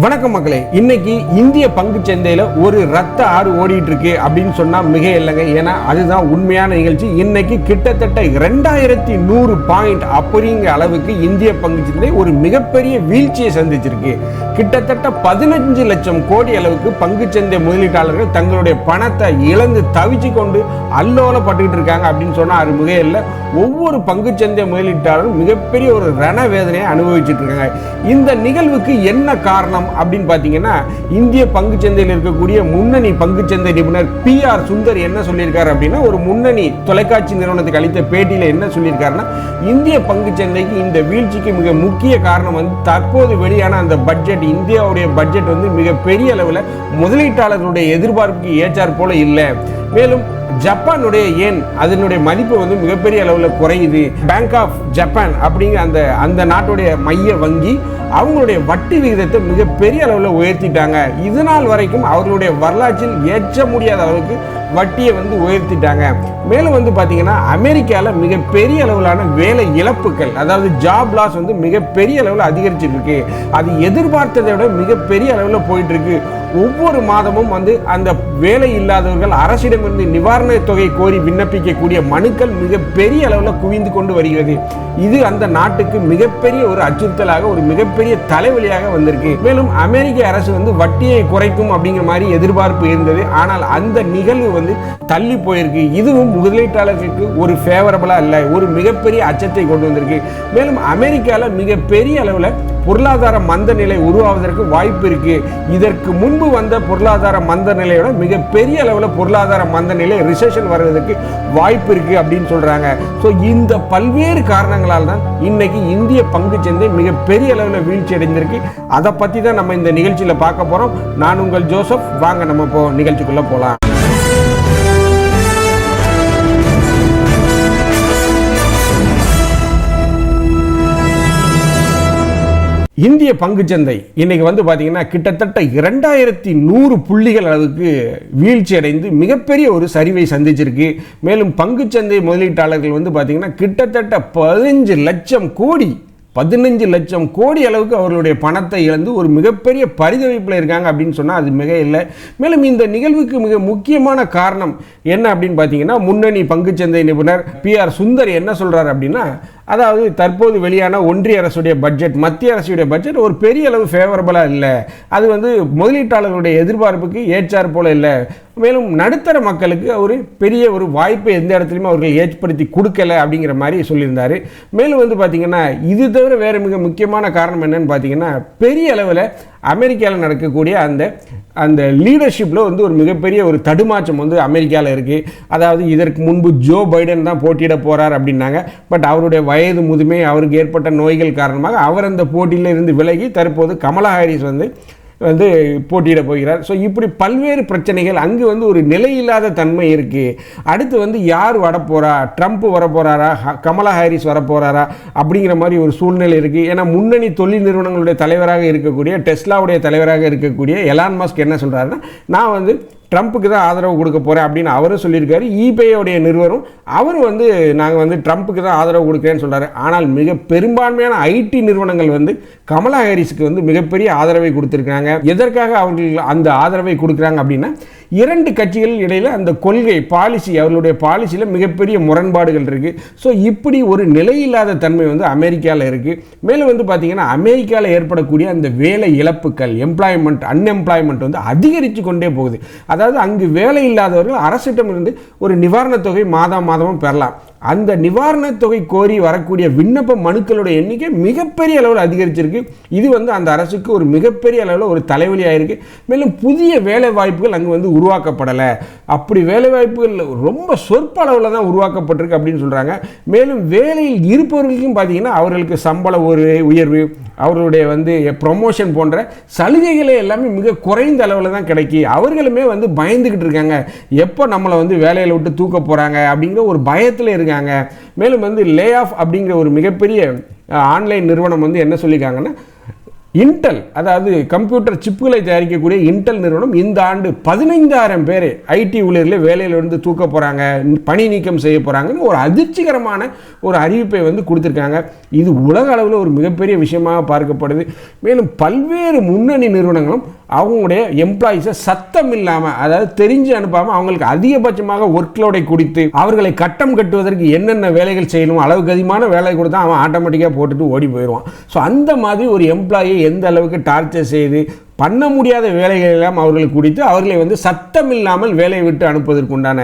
வணக்கம் மக்களே. இன்னைக்கு இந்திய பங்கு சந்தையில ஒரு ரத்த ஆறு ஓடிட்டு இருக்கு அப்படின்னு சொன்னா மிக இல்லைங்க. ஏன்னா அதுதான் உண்மையான நிகழ்ச்சி. இன்னைக்கு கிட்டத்தட்ட ரெண்டாயிரத்தி நூறு பாயிண்ட் அப்படிங்கிற அளவுக்கு இந்திய பங்கு சந்தை ஒரு மிகப்பெரிய வீழ்ச்சியை சந்திச்சிருக்கு. கிட்டத்தட்ட பதினஞ்சு லட்சம் கோடி அளவுக்கு பங்கு சந்தை முதலீட்டாளர்கள் தங்களுடைய பணத்தை இழந்து தவிச்சு கொண்டு அல்லோலப்பட்டுக்கிட்டு இருக்காங்க அப்படின்னு சொன்னால் அது மிகையில் ஒவ்வொரு பங்கு சந்தை முதலீட்டாளரும் மிகப்பெரிய ஒரு ரண வேதனையை அனுபவிச்சுட்டு இருக்காங்க. இந்த நிகழ்வுக்கு என்ன காரணம் அப்படின்னு பார்த்தீங்கன்னா இந்திய பங்குச்சந்தையில் இருக்கக்கூடிய முன்னணி பங்கு சந்தை நிபுணர் பி ஆர் சுந்தர் என்ன சொல்லியிருக்காரு அப்படின்னா ஒரு முன்னணி தொலைக்காட்சி நிறுவனத்துக்கு அளித்த பேட்டியில் என்ன சொல்லியிருக்காருன்னா இந்திய பங்குச்சந்தைக்கு இந்த வீழ்ச்சிக்கு மிக முக்கிய காரணம் வந்து தற்போது வெளியான அந்த பட்ஜெட் இந்தியாவுடைய பட்ஜெட் வந்து மிக பெரிய அளவில் முதலீட்டாளர்களுடைய எதிர்பார்ப்புக்கு ஏற்றாற் போல இல்லை. மேலும் ஜப்பானுடைய ஏன் அதனுடைய மதிப்பு வந்து மிகப்பெரிய அளவில் குறையுது. பேங்க் ஆஃப் ஜப்பான் அப்படிங்கிற அந்த அந்த நாட்டுடைய மைய வங்கி அவங்களுடைய வட்டி விகிதத்தை மிகப்பெரிய அளவில் உயர்த்திட்டாங்க. இது நாள் வரைக்கும் அவர்களுடைய வரலாற்றில் ஏற்ற முடியாத அளவுக்கு வட்டியை வந்து உயர்த்திட்டாங்க. மேலும் வந்து பார்த்தீங்கன்னா அமெரிக்காவில் மிகப்பெரிய அளவிலான வேலை இழப்புகள் அதாவது ஜாப் லாஸ் வந்து மிகப்பெரிய அளவில் அதிகரிச்சிட்டுருக்கு அது எதிர்பார்த்ததை விட மிகப்பெரிய அளவில் போயிட்டுருக்கு ஒவ்வொரு மாதமும் வந்து அந்த வேலை இல்லாதவர்கள் அரசிடமிருந்து நிவாரணத் தொகை கோரி விண்ணப்பிக்கக்கூடிய மனுக்கள் மிகப்பெரிய அளவில் குவிந்து கொண்டு வருகிறது. இது அந்த நாட்டுக்கு மிகப்பெரிய ஒரு அச்சுறுத்தலாக ஒரு மிகப்பெரிய தலைவலியாக வந்திருக்கு. மேலும் அமெரிக்க அரசு வந்து வட்டியை குறைக்கும் அப்படிங்கிற மாதிரி எதிர்பார்ப்பு இருந்தது. ஆனால் அந்த நிகழ்வு வந்து தள்ளி போயிருக்கு. இதுவும் முதலீட்டாளர்களுக்கு ஒரு ஃபேவரபுளாக இல்லை ஒரு மிகப்பெரிய அச்சத்தை கொண்டு வந்திருக்கு. மேலும் அமெரிக்காவில் மிகப்பெரிய அளவில் பொருளாதார மந்த நிலை உருவாவதற்கு வாய்ப்பு இருக்கு. இதற்கு முன்பு வந்த பொருளாதார மந்த நிலையோட மிகப்பெரிய அளவில் பொருளாதார மந்த நிலை ரிசெஷன் வர்றதுக்கு வாய்ப்பு இருக்கு அப்படின்னு சொல்றாங்க. ஸோ இந்த பல்வேறு காரணங்களால் தான் இன்னைக்கு இந்திய பங்கு சந்தை மிகப்பெரிய அளவில் வீழ்ச்சி அடைந்திருக்கு. அதை பற்றி தான் நம்ம இந்த நிகழ்ச்சியில் பார்க்க போகிறோம் நான் உங்கள் ஜோசப். வாங்க நம்ம இப்போ நிகழ்ச்சிக்குள்ளே போகலாம் இந்திய பங்குச்சந்தை இன்னைக்கு வந்து பார்த்தீங்கன்னா கிட்டத்தட்ட இரண்டாயிரத்தி நூறு புள்ளிகள் அளவுக்கு வீழ்ச்சி அடைந்து மிகப்பெரிய ஒரு சரிவை சந்திச்சிருக்கு. மேலும் பங்குச்சந்தை முதலீட்டாளர்கள் வந்து பார்த்தீங்கன்னா கிட்டத்தட்ட பதினஞ்சு லட்சம் கோடி பதினஞ்சு லட்சம் கோடி அளவுக்கு அவர்களுடைய பணத்தை இழந்து ஒரு மிகப்பெரிய பரிதவிப்பில் இருக்காங்க அப்படின்னு சொன்னால் அது மிக இல்லை. மேலும் இந்த நிகழ்வுக்கு மிக முக்கியமான காரணம் என்ன அப்படின்னு பார்த்தீங்கன்னா முன்னணி பங்குச்சந்தை நிபுணர் பி ஆர் சுந்தர் என்ன சொல்கிறார் அப்படின்னா அதாவது தற்போது வெளியான ஒன்றிய அரசுடைய பட்ஜெட் மத்திய அரசுடைய பட்ஜெட் ஒரு பெரிய அளவு ஃபேவரபுளாக இல்லை. அது வந்து முதலீட்டாளர்களுடைய எதிர்பார்ப்புக்கு ஏற்றார் போல இல்லை. மேலும் நடுத்தர மக்களுக்கு ஒரு பெரிய ஒரு வாய்ப்பை எந்த இடத்துலையுமே அவர்கள் ஏற்படுத்தி கொடுக்கல அப்படிங்கிற மாதிரி சொல்லியிருந்தார். மேலும் வந்து பார்த்திங்கன்னா இது தவிர வேறு மிக முக்கியமான காரணம் என்னன்னு பார்த்தீங்கன்னா பெரிய அளவில் அமெரிக்காவில் நடக்கக்கூடிய அந்த அந்த லீடர்ஷிப்பில் வந்து ஒரு மிகப்பெரிய ஒரு தடுமாற்றம் வந்து அமெரிக்காவில் இருக்குது அதாவது இதற்கு முன்பு ஜோ பைடன் தான் போட்டியிட போகிறார் அப்படின்னாங்க. பட் அவருடைய வயது முதுமை அவருக்கு ஏற்பட்ட நோய்கள் காரணமாக அவர் அந்த போட்டியில் இருந்து விலகி தற்போது கமலா ஹாரிஸ் வந்து வந்து போட்டியிட போகிறார். ஸோ இப்படி பல்வேறு பிரச்சனைகள் அங்கு வந்து ஒரு நிலையில்லாத தன்மை இருக்குது அடுத்து வந்து யார் வரப்போகிறா ட்ரம்ப் வரப்போகிறாரா கமலா ஹாரிஸ் வரப்போகிறாரா அப்படிங்கிற மாதிரி ஒரு சூழ்நிலை இருக்குது ஏன்னா முன்னணி தொழில் நிறுவனங்களுடைய தலைவராக இருக்கக்கூடிய டெஸ்லாவுடைய தலைவராக இருக்கக்கூடிய எலான் மஸ்க் என்ன சொல்கிறாருன்னா நான் வந்து ட்ரம்ப்புக்கு தான் ஆதரவு கொடுக்க போகிறேன் அப்படின்னு அவரும் சொல்லியிருக்காரு. ஈபேயோடைய நிறுவனம் அவர் வந்து நாங்கள் வந்து ட்ரம்ப்புக்கு தான் ஆதரவு கொடுக்குறேன்னு சொல்கிறாரு ஆனால் மிக பெரும்பான்மையான ஐடி நிறுவனங்கள் வந்து கமலா ஹாரிஸுக்கு வந்து மிகப்பெரிய ஆதரவை கொடுத்துருக்காங்க எதற்காக அவர்கள் அந்த ஆதரவை கொடுக்குறாங்க அப்படின்னா இரண்டு கட்சிகள் இடையில் அந்த கொள்கை பாலிசி அவர்களுடைய பாலிசியில் மிகப்பெரிய முரண்பாடுகள் இருக்குது ஸோ இப்படி ஒரு நிலையில்லாத தன்மை வந்து அமெரிக்காவில் இருக்குது மேலும் வந்து பார்த்திங்கன்னா அமெரிக்காவில் ஏற்படக்கூடிய அந்த வேலை இழப்புகள் எம்ப்ளாய்மெண்ட் அன்எம்ப்ளாய்மெண்ட் வந்து அதிகரித்து கொண்டே போகுது. அதாவது அங்கு வேலை இல்லாதவர்கள் அரசிடமிருந்து ஒரு நிவாரணத் தொகை மாதம் மாதமும் பெறலாம். அந்த நிவாரணத் தொகை கோரி வரக்கூடிய விண்ணப்ப மனுக்களுடைய எண்ணிக்கை மிகப்பெரிய அளவில் அதிகரிச்சிருக்கு. இது வந்து அந்த அரசுக்கு ஒரு மிகப்பெரிய அளவில் ஒரு தலைவலியாக இருக்குது மேலும் புதிய வேலை வாய்ப்புகள் அங்கே வந்து உருவாக்கப்படலை. அப்படி வேலை வாய்ப்புகள் ரொம்ப சொற்ப அளவில் தான் உருவாக்கப்பட்டிருக்கு அப்படின்னு சொல்கிறாங்க மேலும் வேலையில் இருப்பவர்களுக்கும் பார்த்தீங்கன்னா அவர்களுக்கு சம்பள ஒரு உயர்வு அவர்களுடைய வந்து ப்ரொமோஷன் போன்ற சலுகைகளே எல்லாமே மிக குறைந்த அளவில் தான் கிடைக்கி அவர்களுமே வந்து பயந்துக்கிட்டு இருக்காங்க. எப்போ நம்மளை வந்து வேலையில் விட்டு தூக்க போகிறாங்க அப்படிங்கிற ஒரு பயத்தில் இருக்காங்க. மேலும் வந்து லே ஆஃப் அப்படிங்கிற ஒரு மிகப்பெரிய ஆன்லைன் நிறுவனம் வந்து என்ன சொல்லியிருக்காங்கன்னா இன்டெல் அதாவது கம்ப்யூட்டர் சிப்புகளை தயாரிக்கக்கூடிய இன்டெல் நிறுவனம் இந்த ஆண்டு பதினைந்தாயிரம் பேரை ஐடி ஊழியர்களை வேலையிலிருந்து தூக்க போகிறாங்க பணி நீக்கம் செய்ய போகிறாங்கன்னு ஒரு அதிர்ச்சிகரமான ஒரு அறிவிப்பை வந்து கொடுத்துருக்காங்க. இது உலக அளவில் ஒரு மிகப்பெரிய விஷயமாக பார்க்கப்படுது. மேலும் பல்வேறு முன்னணி நிறுவனங்களும் அவங்களுடைய எம்ப்ளாயிஸை சத்தம் இல்லாமல் அதாவது தெரிஞ்சு அனுப்பாமல் அவங்களுக்கு அதிகபட்சமாக ஒர்க்லோடை குடித்து அவர்களை கட்டம் கட்டுவதற்கு என்னென்ன வேலைகள் செய்யணும் அளவுக்கு அதிகமான வேலை கொடுத்தா அவன் ஆட்டோமேட்டிக்காக போட்டுட்டு ஓடி போயிடுவான். ஸோ அந்த மாதிரி ஒரு எம்ப்ளாயை எந்த அளவுக்கு டார்ச்சர் செய்து பண்ண முடியாத வேலைகளெல்லாம் எல்லாம் அவர்களுக்கு குறித்து அவர்களை வந்து சத்தம் இல்லாமல் வேலையை விட்டு அனுப்புவதற்குண்டான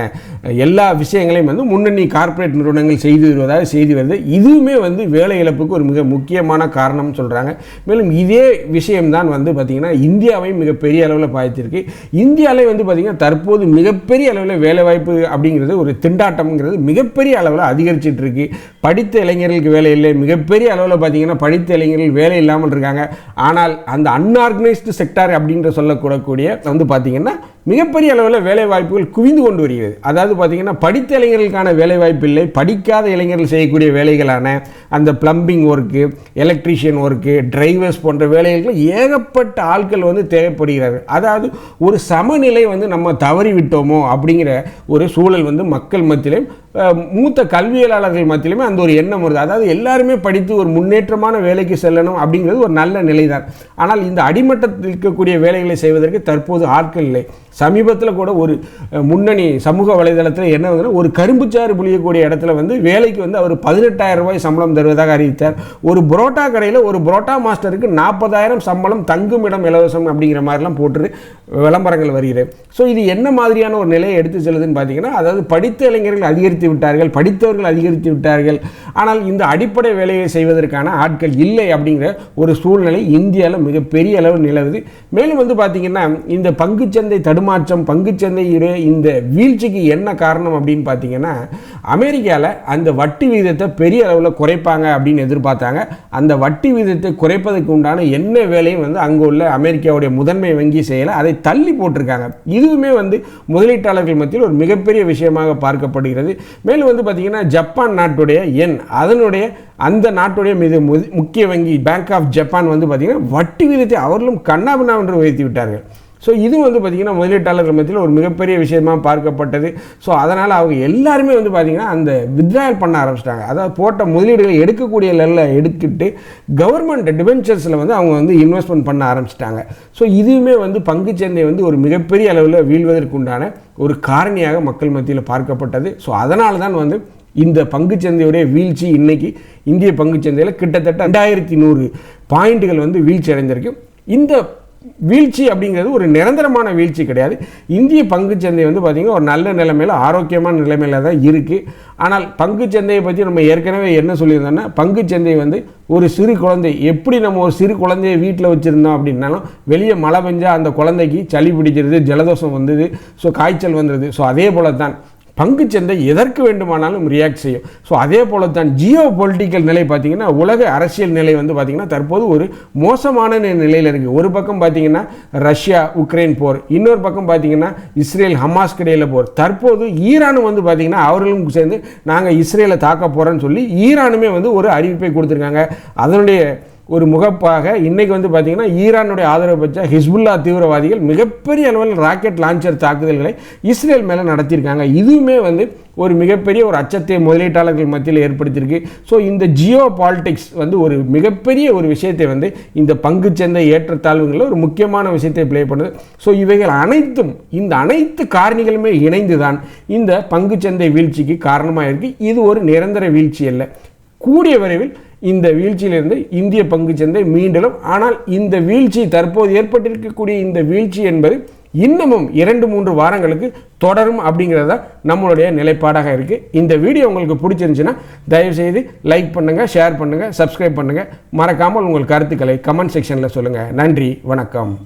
எல்லா விஷயங்களையும் வந்து முன்னணி கார்ப்பரேட் நிறுவனங்கள் செய்து வருவதாக செய்து வருது. இதுவுமே வந்து வேலை இழப்புக்கு ஒரு மிக முக்கியமான காரணம்னு சொல்கிறாங்க மேலும் இதே விஷயம்தான் வந்து பார்த்திங்கன்னா இந்தியாவையும் மிகப்பெரிய அளவில் பாதித்திருக்கு. இந்தியாவிலே வந்து பார்த்திங்கன்னா தற்போது மிகப்பெரிய அளவில் வேலைவாய்ப்பு அப்படிங்கிறது ஒரு திண்டாட்டம்ங்கிறது மிகப்பெரிய அளவில் அதிகரிச்சிட்டு இருக்கு படித்த இளைஞர்களுக்கு வேலை இல்லை. மிகப்பெரிய அளவில் பார்த்திங்கன்னா படித்த இளைஞர்கள் வேலை இல்லாமல் இருக்காங்க. ஆனால் அந்த அன்ஆர்கனைஸ்டு செக்டார் அப்படின்ற சொல்லக்கூடக்கூடிய வந்து பார்த்தீங்கன்னா மிகப்பெரிய அளவில் வேலைவாய்ப்புகள் குவிந்து கொண்டு வருகிறது. அதாவது பார்த்திங்கன்னா படித்த இளைஞர்களுக்கான வேலைவாய்ப்பு இல்லை. படிக்காத இளைஞர்கள் செய்யக்கூடிய வேலைகளான அந்த plumbing work electrician work drivers போன்ற வேலைகளுக்கு ஏகப்பட்ட ஆட்கள் வந்து தேவைப்படுகிறார்கள். அதாவது ஒரு சமநிலை வந்து நம்ம தவறிவிட்டோமோ அப்படிங்கிற ஒரு சூழல் வந்து மக்கள் மத்தியிலும் மூத்த கல்வியலாளர்கள் மத்தியிலுமே அந்த ஒரு எண்ணம் வருது. அதாவது எல்லாருமே படித்து ஒரு முன்னேற்றமான வேலைக்கு செல்லணும் அப்படிங்கிறது ஒரு நல்ல நிலைதான். ஆனால் இந்த அடிமட்டத்தில் இருக்கக்கூடிய வேலைகளை செய்வதற்கு தற்போது ஆட்கள் இல்லை. சமீபத்தில் கூட ஒரு முன்னணி சமூக வலைதளத்தில் என்ன வந்து ஒரு கரும்புச்சாறு புளியக்கூடிய இடத்துல வந்து வேலைக்கு வந்து அவர் பதினெட்டாயிரம் ரூபாய் சம்பளம் தருவதாக அறிவித்தார். ஒரு புரோட்டா கடையில் ஒரு புரோட்டா மாஸ்டருக்கு நாற்பதாயிரம் சம்பளம் தங்கும் இடம் இலவசம் அப்படிங்கிற மாதிரிலாம் போட்டு விளம்பரங்கள் வருகிறது. ஸோ இது என்ன மாதிரியான ஒரு நிலையை எடுத்து செல்லுதுன்னு பார்த்தீங்கன்னா அதாவது படித்த இளைஞர்கள் அதிகரித்து விட்டார்கள் படித்தவர்கள் அதிகரித்து விட்டார்கள். ஆனால் இந்த அடிப்படை வேலையை செய்வதற்கான ஆட்கள் இல்லை அப்படிங்கிற ஒரு சூழ்நிலை இந்தியாவில் மிகப்பெரிய அளவு நிலவுது. மேலும் வந்து பார்த்திங்கன்னா இந்த பங்குச்சந்தை தடுமாற்றம் பங்குச்சந்தையுடைய இந்த வீழ்ச்சிக்கு என்ன காரணம் அப்படின்னு பார்த்தீங்கன்னா அமெரிக்காவில் அந்த வட்டி விகிதத்தை பெரிய அளவில் குறைப்பாங்க அப்படின்னு எதிர்பார்த்தாங்க. அந்த வட்டி விகிதத்தை குறைப்பதற்கு உண்டான என்ன வேலையும் வந்து அங்கே உள்ள அமெரிக்காவுடைய முதன்மை வங்கி செய்யலை. அதை தள்ளி போட்டிருக்காங்க. இதுவுமே வந்து முதலீட்டாளர்கள் மத்தியில் ஒரு மிகப்பெரிய விஷயமாக பார்க்கப்படுகிறது. மேலும் வந்து பார்த்திங்கன்னா ஜப்பான் நாட்டுடைய எண் அதனுடைய அந்த நாட்டுடைய மீது முக்கிய வங்கி பேங்க் ஆஃப் ஜப்பான் வந்து பார்த்திங்கன்னா வட்டி விகிதத்தை அவர்களும் கண்ணாபின்னா என்று உயர்த்தி விட்டார்கள். ஸோ இது வந்து பார்த்திங்கன்னா முதலீட்டாளர்கள் மத்தியில் ஒரு மிகப்பெரிய விஷயமாக பார்க்கப்பட்டது. ஸோ அதனால் அவங்க எல்லாருமே வந்து பார்த்திங்கன்னா அந்த வித்ராயல் பண்ண ஆரம்பிச்சிட்டாங்க. அதாவது போட்ட முதலீடுகளை எடுக்கக்கூடிய லெவலில் எடுத்துட்டு கவர்மெண்ட் டிபென்ச்சர்ஸில் வந்து அவங்க வந்து இன்வெஸ்ட்மெண்ட் பண்ண ஆரம்பிச்சிட்டாங்க. ஸோ இதுவுமே வந்து பங்குச்சந்தை வந்து ஒரு மிகப்பெரிய அளவில் வீழ்வதற்குண்டான ஒரு காரணியாக மக்கள் மத்தியில் பார்க்கப்பட்டது. ஸோ அதனால தான் வந்து இந்த பங்குச்சந்தையுடைய வீழ்ச்சி இன்னைக்கு இந்திய பங்குச்சந்தையில் கிட்டத்தட்ட ரெண்டாயிரத்தி நூறு பாயிண்ட்டுகள் வந்து வீழ்ச்சி அடைந்திருக்கு இந்த வீழ்ச்சி அப்படிங்கிறது ஒரு நிரந்தரமான வீழ்ச்சி கிடையாது. இந்திய பங்குச்சந்தை வந்து பார்த்திங்கன்னா ஒரு நல்ல நிலைமையில் ஆரோக்கியமான நிலைமையில் தான் இருக்குது ஆனால் பங்குச்சந்தையை பற்றி நம்ம ஏற்கனவே என்ன சொல்லியிருந்தோம்னா பங்குச்சந்தை வந்து ஒரு சிறு குழந்தை எப்படி நம்ம ஒரு சிறு குழந்தைய வீட்டில் வச்சுருந்தோம் அப்படின்னாலும் வெளியே மழை பெஞ்சால் அந்த குழந்தைக்கு சளி பிடிக்கிறது ஜலதோஷம் வந்தது ஸோ காய்ச்சல் வந்துடுது ஸோ அதே போல தான் பங்கு சந்தை எதற்கு வேண்டுமானாலும் ரியாக்ட் செய்யும். ஸோ அதே போல தான் ஜியோ பொலிட்டிக்கல் நிலை பார்த்திங்கன்னா உலக அரசியல் நிலை வந்து பார்த்திங்கன்னா தற்போது ஒரு மோசமான நிலையில் இருக்குது ஒரு பக்கம் பார்த்திங்கன்னா ரஷ்யா உக்ரைன் போர். இன்னொரு பக்கம் பார்த்திங்கன்னா இஸ்ரேல் ஹமாஸ் கிடையில் போர். தற்போது ஈரானும் வந்து பார்த்திங்கன்னா அவர்களும் சேர்ந்து நாங்கள் இஸ்ரேலை தாக்க போகிறோன்னு சொல்லி ஈரானுமே வந்து ஒரு அறிவிப்பை கொடுத்துருக்காங்க. அதனுடைய ஒரு முகப்பாக இன்றைக்கி வந்து பார்த்திங்கன்னா ஈரானுடைய ஆதரவு பெற்ற ஹிஸ்புல்லா தீவிரவாதிகள் மிகப்பெரிய அளவில் ராக்கெட் லான்ச்சர் தாக்குதல்களை இஸ்ரேல் மேலே நடத்தியிருக்காங்க. இதுவுமே வந்து ஒரு மிகப்பெரிய ஒரு அச்சத்தை முதலீட்டாளர்கள் மத்தியில் ஏற்படுத்தியிருக்கு. ஸோ இந்த ஜியோ பாலிடிக்ஸ் வந்து ஒரு மிகப்பெரிய ஒரு விஷயத்தை வந்து இந்த பங்கு சந்தை ஏற்றத்தாழ்வுகளில் ஒரு முக்கியமான விஷயத்தை ப்ளே பண்ணுது. ஸோ இவைகள் அனைத்தும் இந்த அனைத்து காரணிகளுமே இணைந்து தான் இந்த பங்கு சந்தை வீழ்ச்சிக்கு காரணமாக இருக்குது இது ஒரு நிரந்தர வீழ்ச்சி அல்ல. கூடிய விரைவில் இந்த வீழ்ச்சியிலிருந்து இந்திய பங்குச்சந்தை மீண்டலும். ஆனால் இந்த வீழ்ச்சி தற்போது ஏற்பட்டிருக்கக்கூடிய இந்த வீழ்ச்சி என்பது இன்னமும் இரண்டு மூன்று வாரங்களுக்கு தொடரும் அப்படிங்கிறது தான் நம்மளுடைய நிலைப்பாடாக இருக்குது இந்த வீடியோ உங்களுக்கு பிடிச்சிருந்துச்சுன்னா தயவுசெய்து லைக் பண்ணுங்கள் ஷேர் பண்ணுங்கள் சப்ஸ்கிரைப் பண்ணுங்கள் மறக்காமல் உங்கள் கருத்துக்களை கமெண்ட் செக்ஷனில் சொல்லுங்கள் நன்றி வணக்கம்.